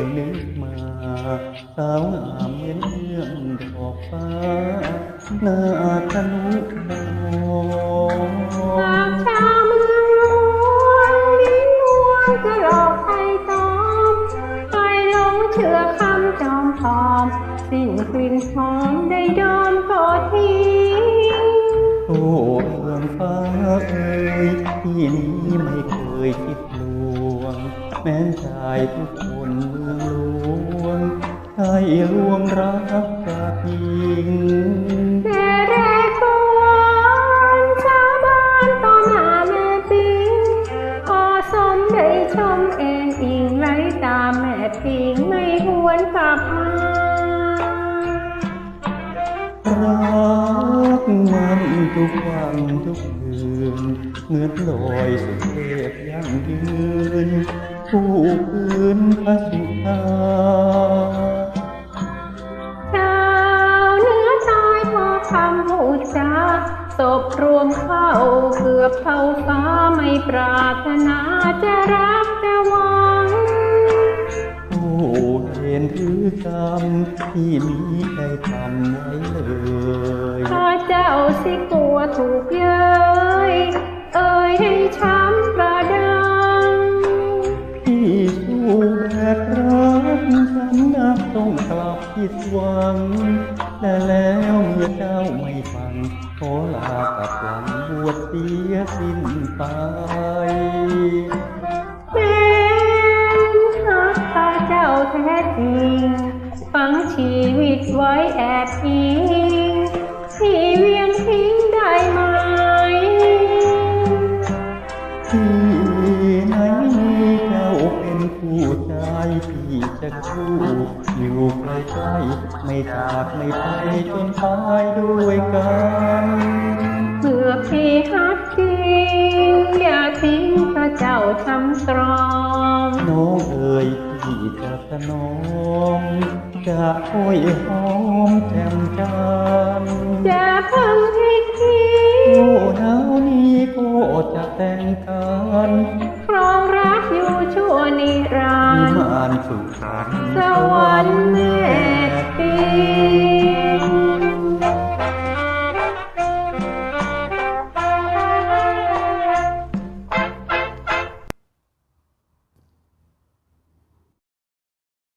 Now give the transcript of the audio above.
ยนึกมาสาวงามเย็นเอื้องดอกฟ้าหน้าทะนุถนอมหากชาเมืองหลวงลิ้นลวงจะหลอกให้ตอมให้หลงเชื่อคำจอมปลอมสิ้นกลิ่นหอมได้ดอมก็ทิ้งโอ้เมืองฟ้าเอ่ยที่นี้ไม่เคยคิด แม้นชายทุกคนเมืองหลวงใช่ลวงรักจากหญิงแต่แรกก่อนชาวบ้านต่อหน้าแม่ปิงพอสมได้ชมเองอิงไหลตามแม่ปิงไม่หวนกลับมารักมันทุกวันทุกคืนเหมือนลอยสุเทพยั่งยืน ผู้คืนพระสุธาชาวเนื้อตายพอคำพูดจาศพรวมเข้าเกือบเท่าฟ้าไม่ปรารถนาจะรักจะหวังผู้เห็นถือกรรมที่มีได้ทำไว้เลย ข้าเจ้าสิกลัวถูกเย้ย แบกรักฉันนักต้องกลับผิดหวังแต่แล้วเมื่อเจ้าไม่ฟัง ขอลากับหลังบวชเสียสิ้นไปแม้หักข้าเจ้าแท้จริง ฝังชีวิตไว้แอบอิงที่เวีย เป็นผู้ชายที่จะคู่อยู่ใกล้ๆไม่จากไม่ไปจนตายด้วยกันเพื่อพี่ฮักจริงอย่าทิ้งพระเจ้าช้ำตรอมน้องเอ๋ยพี่จะถนอมจะค่อยหอมแจ่มจันทร์จะเพิ่งให้คิดโอ้หนาวนี้ก็จะแต่งกันครองรั สุขสันต์สวรรค์แม่